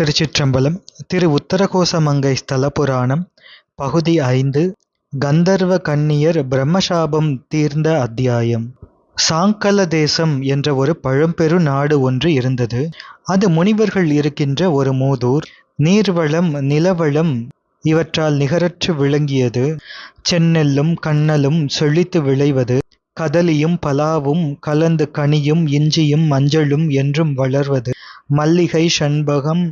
திருச்சிற்றம்பலம் திரு உத்தரகோசமங்கை ஸ்தல புராணம் பகுதி ஐந்து கந்தர்வ கன்னியர் பிரம்மசாபம் தீர்ந்த அத்தியாயம். சாங்கல தேசம் என்ற ஒரு பழம்பெரு நாடு ஒன்று இருந்தது. அது முனிவர்கள் இருக்கின்ற ஒரு மூதூர் நீர்வளம் நிலவளம் இவற்றால் நிகரற்று விளங்கியது. சென்னெல்லும் கண்ணலும் செழித்து விளைவது கதலியும் பலாவும் கலந்து கனியும் இஞ்சியும் மஞ்சளும் என்றும் வளர்வது. மல்லிகை சண்பகம்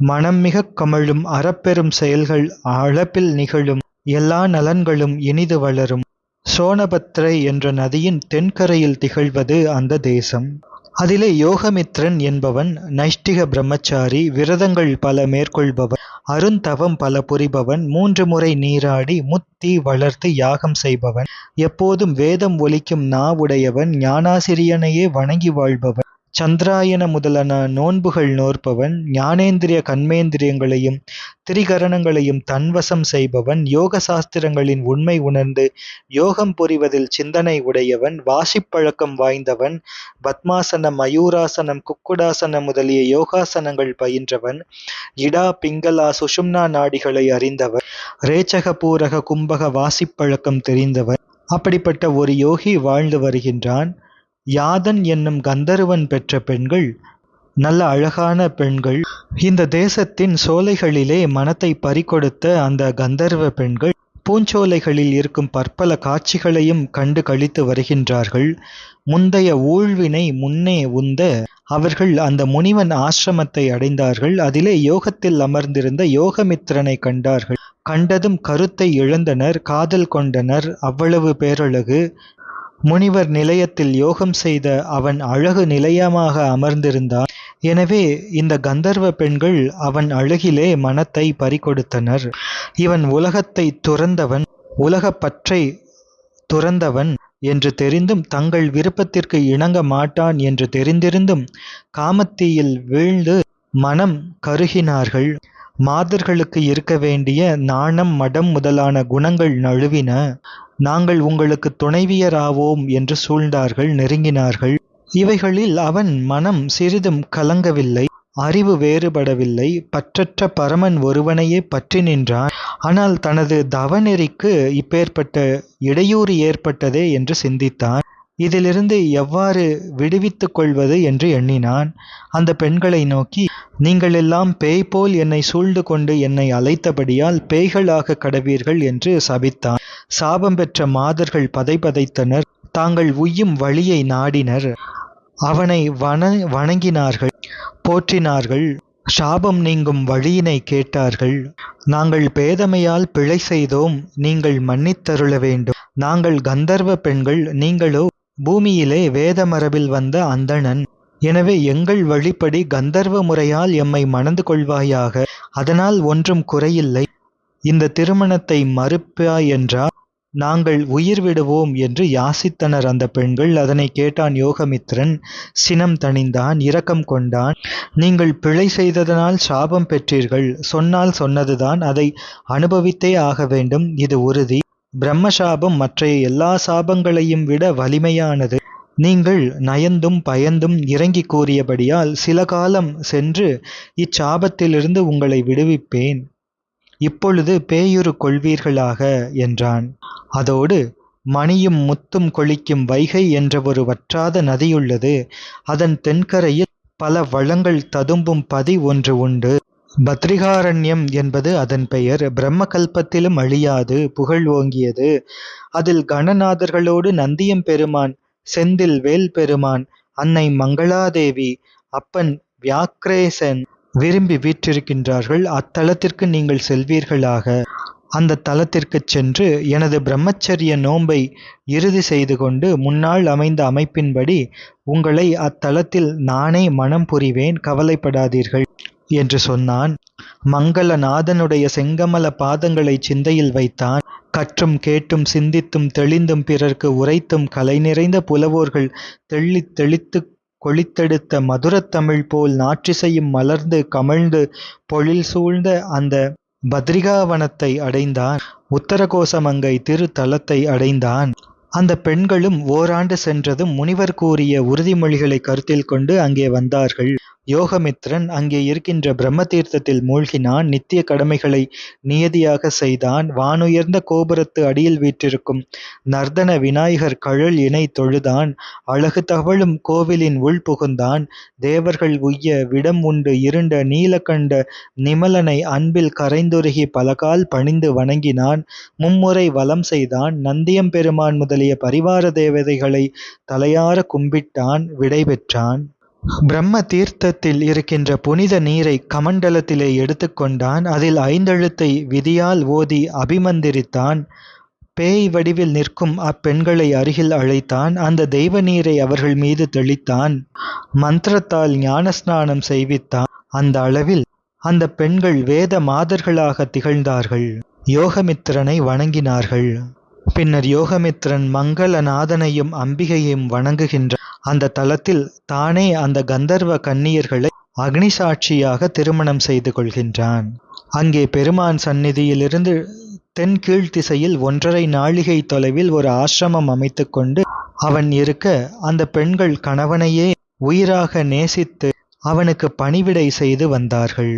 மனம் மிகக் கமழும் அறப்பெரும் செயல்கள் அளப்பில் நிகழும். எல்லா நலன்களும் இனிது வளரும். சோனபத்ரை என்ற நதியின் தென்கரையில் திகழ்வது அந்த தேசம். அதிலே யோகமித்ரன் என்பவன் நைஷ்டிக பிரம்மச்சாரி விரதங்கள் பல மேற்கொள்பவன் அருந்தவம் பல புரிபவன் மூன்று முறை நீராடி முத்தி வளர்த்து யாகம் செய்பவன். எப்போதும் வேதம் ஒலிக்கும் நாவுடையவன் ஞானாசிரியனையே வணங்கி வாழ்பவன். சந்திராயன முதலான நோன்புகள் நோற்பவன் ஞானேந்திரிய கண்மேந்திரியங்களையும் திரிகரணங்களையும் தன்வசம் செய்பவன் யோக சாஸ்திரங்களின் உண்மை உணர்ந்து யோகம் புரிவதில் சிந்தனை உடையவன் வாசிப்பழக்கம் வாய்ந்தவன் பத்மாசனம் மயூராசனம் குக்குடாசனம் முதலிய யோகாசனங்கள் பயின்றவன் இடா பிங்களா சுஷும்னா நாடிகளை அறிந்தவன் ரேச்சக பூரக கும்பக வாசிப்பழக்கம் தெரிந்தவன். அப்படிப்பட்ட ஒரு யோகி வாழ்ந்து வருகின்றான். யாதன் என்னும் கந்தர்வன் பெற்ற பெண்கள் நல்ல அழகான பெண்கள். இந்த தேசத்தின் சோலைகளிலே மனத்தை பறிகொடுத்த அந்த கந்தர்வ பெண்கள் பூஞ்சோலைகளில் இருக்கும் பற்பல காட்சிகளையும் கண்டு கழித்து வருகின்றார்கள். முந்தைய ஊழ்வினை முன்னே உந்த அவர்கள் அந்த முனிவன் ஆசிரமத்தை அடைந்தார்கள். அதிலே யோகத்தில் அமர்ந்திருந்த யோகமித்திரனை கண்டார்கள். கண்டதும் கருத்தை இழந்தனர் காதல் கொண்டனர். அவ்வளவு பேரழகு. முனிவர் நிலையத்தில் யோகம் செய்த அவன் அழகு நிலையமாக அமர்ந்திருந்தான். எனவே இந்த கந்தர்வ பெண்கள் அவன் அழகிலே மனத்தை பறிகொடுத்தனர். இவன் உலகத்தை துறந்தவன் உலகப் பற்றை துறந்தவன் என்று தெரிந்தும் தங்கள் விருப்பத்திற்கு இணங்க மாட்டான் என்று தெரிந்திருந்தும் காமத்தியில் வீழ்ந்து மனம் கருகினார்கள். மாதர்களுக்கு இருக்க வேண்டிய நாணம் மடம் முதலான குணங்கள் நழுவின நாங்கள் உங்களுக்கு துணைவியராவோம் என்று சூழ்ந்தார்கள் நெருங்கினார்கள். இவைகளில் அவன் மனம் சிறிதும் கலங்கவில்லை அறிவு வேறுபடவில்லை பற்றற்ற பரமன் ஒருவனையே பற்றி நின்றான். ஆனால் தனது தவநெறிக்கு இப்பேற்பட்ட இடையூறு ஏற்பட்டதே என்று சிந்தித்தான். இதிலிருந்து எவ்வாறு விடுவித்துக் கொள்வது என்று எண்ணினான். அந்த பெண்களை நோக்கி நீங்கள் எல்லாம் பேய் போல் என்னை சூழ்ந்து கொண்டு என்னை அழைத்தபடியால் பேய்களாக கடவீர்கள் என்று சபித்தான். சாபம் பெற்ற மாதர்கள் பதைபதைத்தனர் தாங்கள் உய்யும் வழியை நாடினர். அவனை வண வணங்கினார்கள் போற்றினார்கள். சாபம் நீங்கும் வழியினை கேட்டார்கள். நாங்கள் பேதமையால் பிழை செய்தோம். நீங்கள் மன்னித்தருள வேண்டும். நாங்கள் கந்தர்வ பெண்கள். நீங்களோ பூமியிலே வேத மரபில் வந்த அந்தணன் எனவே எங்கள் வழிப்படி கந்தர்வ முறையால் எம்மை மணந்து கொள்வாயாக அதனால் ஒன்றும் குறையில்லை. இந்த திருமணத்தை மறுப்பாய் என்றால் நாங்கள் உயிர் விடுவோம் என்று யாசித்தனர் அந்த பெண்கள். அதனை கேட்டான் யோகமித்ரன் சினம் தணிந்தான் இரக்கம் கொண்டான். நீங்கள் பிழை செய்ததனால் சாபம் பெற்றீர்கள். சொன்னால் சொன்னதுதான் அதை அனுபவித்தே ஆக வேண்டும். இது உறுதி. பிரம்மசாபம் மற்றைய எல்லா சாபங்களையும் விட வலிமையானது. நீங்கள் நயந்தும் பயந்தும் இறங்கி கூறியபடியால் சில காலம் சென்று இச்சாபத்திலிருந்து உங்களை விடுவிப்பேன். இப்பொழுது பேயுரு கொள்வீர்களாக? என்றான். அதோடு மணியும் முத்தும் கொளிக்கும் வைகை என்ற ஒரு வற்றாத நதியுள்ளது. அதன் தென்கரையில் பல வளங்கள் ததும்பும் பதி ஒன்று உண்டு. பத்ரிகாரண்யம் என்பது அதன் பெயர். பிரம்மகல்பத்திலும் அழியாது புகழ் ஓங்கியது. அதில் கணநாதர்களோடு நந்தியம் பெருமான் செந்தில் வேல் பெருமான் அன்னை மங்களாதேவி அப்பன் வியாக்ரேசன் விரும்பி வீற்றிருக்கின்றார்கள். அத்தலத்திற்கு நீங்கள் செல்வீர்களாக. அந்த தலத்திற்குச் சென்று எனது பிரம்மச்சரிய நோன்பை இறுதி செய்து கொண்டு முன்னால் அமைந்த அமைப்பின்படி உங்களை அத்தலத்தில் நானே மனம் புரிவேன். கவலைப்படாதீர்கள். என்று சொன்னான். மங்களநாதனுடைய செங்கமல பாதங்களை சிந்தையில் வைத்தான். கற்றும் கேட்டும் சிந்தித்தும் தெளிந்தும் பிறர்க்கு உரைத்தும் கலை நிறைந்த புலவோர்கள் தெள்ளி தெளித்து கொளித்தெடுத்த மதுரத்தமிழ் போல் நாற்றிசையும் மலர்ந்து கமழ்ந்து பொழில் சூழ்ந்த அந்த பத்ரிகாவனத்தை அடைந்தான். உத்தரகோசமங்கை திருத்தலத்தை அடைந்தான். அந்த பெண்களும் ஓராண்டு சென்றதும் முனிவர் கூறிய உறுதிமொழிகளை கருத்தில் கொண்டு அங்கே வந்தார்கள். யோகமித்ரன் அங்கே இருக்கின்ற பிரம்ம தீர்த்தத்தில் மூழ்கினான். நித்திய கடமைகளை நியதியாக செய்தான். வானுயர்ந்த கோபுரத்து அடியில் வீற்றிருக்கும் நர்தன விநாயகர் கழல் இணை தொழுதான். அழகு தவழும் கோவிலின் உள் புகுந்தான். தேவர்கள் உய்ய விடம் உண்டு இருண்ட நீலகண்ட நிமலனை அன்பில் கரைந்துருகி பலகால் பணிந்து வணங்கினான். மும்முறை வலம் செய்தான். நந்தியம் பெருமான் முதலிய பரிவார தேவதைகளை தலையார கும்பிட்டான். விடைபெற்றான் பிரம்ம தீர்த்தத்தில் இருக்கின்ற புனித நீரை கமண்டலத்திலே எடுத்துக்கொண்டான். அதில் ஐந்தெழுத்தை விதியால் ஓதி அபிமந்திரித்தான். பேய் வடிவில் நிற்கும் அப்பெண்களை அருகில் அழைத்தான். அந்த தெய்வ நீரை அவர்கள் மீது தெளித்தான். மந்திரத்தால் ஞானஸ்நானம் செய்வித்தான். அந்த அளவில் அந்த பெண்கள் வேத மாதர்களாக திகழ்ந்தார்கள். யோகமித்திரனை வணங்கினார்கள். பின்னர் யோகமித்திரன் மங்களநாதனையும் அம்பிகையும் வணங்குகின்ற அந்த தலத்தில் தானே அந்த கந்தர்வ கன்னியர்களை அக்னி சாட்சியாக திருமணம் செய்து கொள்கின்றான். அங்கே பெருமான் சந்நிதியிலிருந்து தென்கீழ் திசையில் ஒன்றரை நாழிகை தொலைவில் ஒரு ஆசிரமம் அமைத்துக்கொண்டு அவன் இருக்க அந்த பெண்கள் கணவனையே உயிராக நேசித்து அவனுக்கு பணிவிடை செய்து வந்தார்கள்.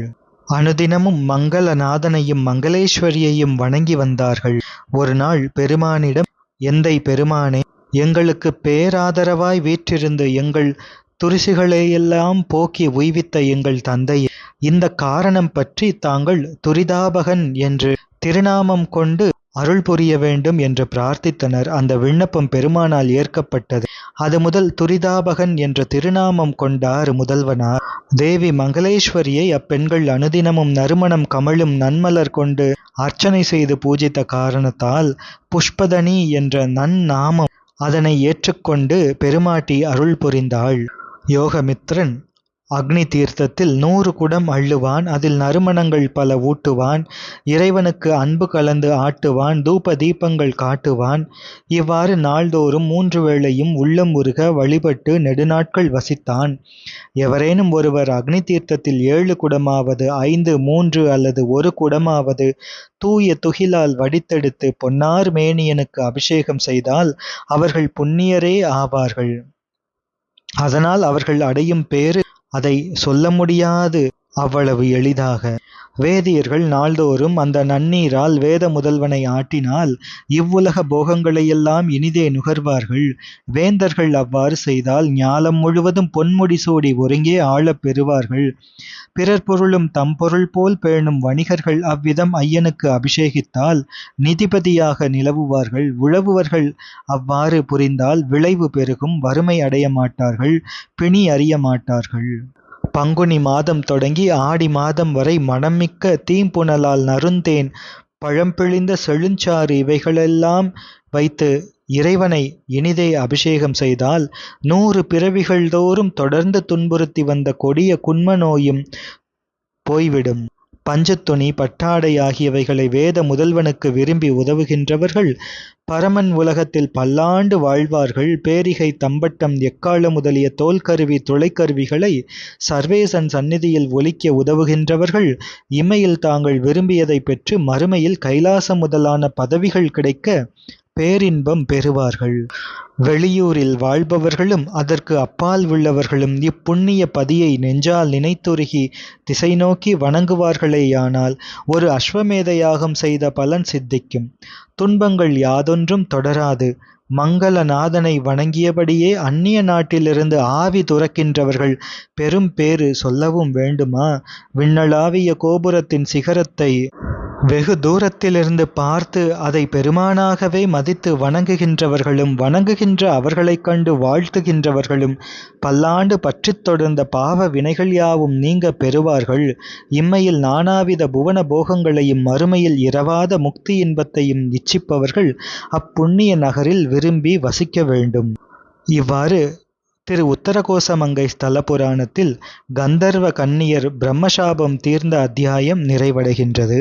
அனுதினமும் மங்களநாதனையும் மங்களேஸ்வரியையும் வணங்கி வந்தார்கள். ஒரு நாள் பெருமானிடம் எந்தை பெருமானே எங்களுக்கு பேராதரவாய் வீற்றிருந்து எங்கள் துரிசுகளையெல்லாம் போக்கி உய்வித்த எங்கள் தந்தை இந்த காரணம் பற்றி தாங்கள் துரிதாபகன் என்று திருநாமம் கொண்டு அருள் புரிய வேண்டும் என்று பிரார்த்தித்தனர். அந்த விண்ணப்பம் பெருமானால் ஏற்கப்பட்டது. அது முதல் துரிதாபகன் என்ற திருநாமம் கொண்டார் முதல்வனார். தேவி மங்களேஸ்வரியை அப்பெண்கள் அனுதினமும் நறுமணம் கமழும் நன்மலர் கொண்டு அர்ச்சனை செய்து பூஜித்த காரணத்தால் புஷ்பதனி என்ற நன்னாமம் அதனை ஏற்றுக்கொண்டு பெருமாட்டி அருள் புரிந்தாள். யோகமித்ரன் அக்னி தீர்த்தத்தில் நூறு குடம் அள்ளுவான் அதில் நறுமணங்கள் பல ஊட்டுவான் இறைவனுக்கு அன்பு கலந்து ஆட்டுவான் தூப தீபங்கள் காட்டுவான். இவ்வாறு நாள்தோறும் மூன்று வேளையும் உள்ளம் உருக வழிபட்டு நெடுநாட்கள் வசித்தான். எவரேனும் ஒருவர் அக்னி தீர்த்தத்தில் ஏழு குடமாவது ஐந்து மூன்று அல்லது ஒரு குடமாவது தூய துகிலால் வடித்தெடுத்து பொன்னார் மேனியனுக்கு அபிஷேகம் செய்தால் அவர்கள் புண்ணியரே ஆவார்கள். அதனால் அவர்கள் அடையும் பேறு அதை சொல்ல முடியாது. அவ்வளவு எளிதாக. வேதியர்கள் நாள்தோறும் அந்த நன்னீரால் வேத முதல்வனை ஆட்டினால் இவ்வுலக போகங்களையெல்லாம் இனிதே நுகர்வார்கள். வேந்தர்கள் அவ்வாறு செய்தால் ஞாலம் முழுவதும் பொன்முடி சூடி ஒருங்கே ஆளப் பெறுவார்கள். பிறர் பொருளும் தம் பொருள் போல் பேணும் வணிகர்கள் அவ்விதம் ஐயனுக்கு அபிஷேகித்தால் நிதிபதியாக நிலவுவார்கள். உழவுவர்கள் அவ்வாறு புரிந்தால் விளைவு பெருகும் வறுமை அடைய மாட்டார்கள் பிணி அறிய மாட்டார்கள் பங்குனி மாதம் தொடங்கி ஆடி மாதம் வரை மணமிக்க தீம்புணலால் நறுந்தேன் பழம்பிழிந்த செழுஞ்சாறு இவைகளெல்லாம் வைத்து இறைவனை இனிதே அபிஷேகம் செய்தால் நூறு பிறவிகள் தோறும் தொடர்ந்து துன்புறுத்தி வந்த கொடிய குன்ம நோயும் போய்விடும். பஞ்சத்துணி பட்டாடை ஆகியவைகளை வேத முதல்வனுக்கு விரும்பி உதவுகின்றவர்கள் பரமன் உலகத்தில் பல்லாண்டு வாழ்வார்கள். பேரிகை தம்பட்டம் எக்கால முதலிய தோல்கருவி துளைக்கருவிகளை சர்வேசன் சந்நிதியில் ஒலிக்க உதவுகின்றவர்கள். இமையில் தாங்கள் விரும்பியதை பெற்று மறுமையில் கைலாசம் முதலான பதவிகள் கிடைக்க பேரின்பம் பெறுவார்கள். வெளியூரில் வாழ்பவர்களும் அதற்கு அப்பால் உள்ளவர்களும் இப்புண்ணிய பதியை நெஞ்சால் நினைத்துருகி திசை நோக்கி வணங்குவார்களேயானால் ஒரு அஸ்வமேத யாகம் செய்த பலன் சித்திக்கும். துன்பங்கள் யாதொன்றும் தொடராது. மங்களநாதனை வணங்கியபடியே அந்நிய நாட்டிலிருந்து ஆவி துறக்கின்றவர்கள் பெரும் பேறு சொல்லவும் வேண்டுமா? விண்ணளாவிய கோபுரத்தின் சிகரத்தை வெகு தூரத்திலிருந்து பார்த்து அதை பெருமானாகவே மதித்து வணங்குகின்றவர்களும் வணங்குகின்ற அவர்களைக் கண்டு வாழ்த்துகின்றவர்களும் பல்லாண்டு பற்றித் தொடர்ந்த பாவ வினைகள் யாவும் நீங்க பெறுவார்கள். இம்மையில் நானாவித புவன போகங்களையும் மறுமையில் இரவாத முக்தி இன்பத்தையும் இச்சிப்பவர்கள் அப்புண்ணிய நகரில் விரும்பி வசிக்க வேண்டும். இவ்வாறு திரு உத்தரகோசமங்கை ஸ்தல புராணத்தில் கந்தர்வ கன்னியர் பிரம்மசாபம் தீர்ந்த அத்தியாயம் நிறைவடைகின்றது.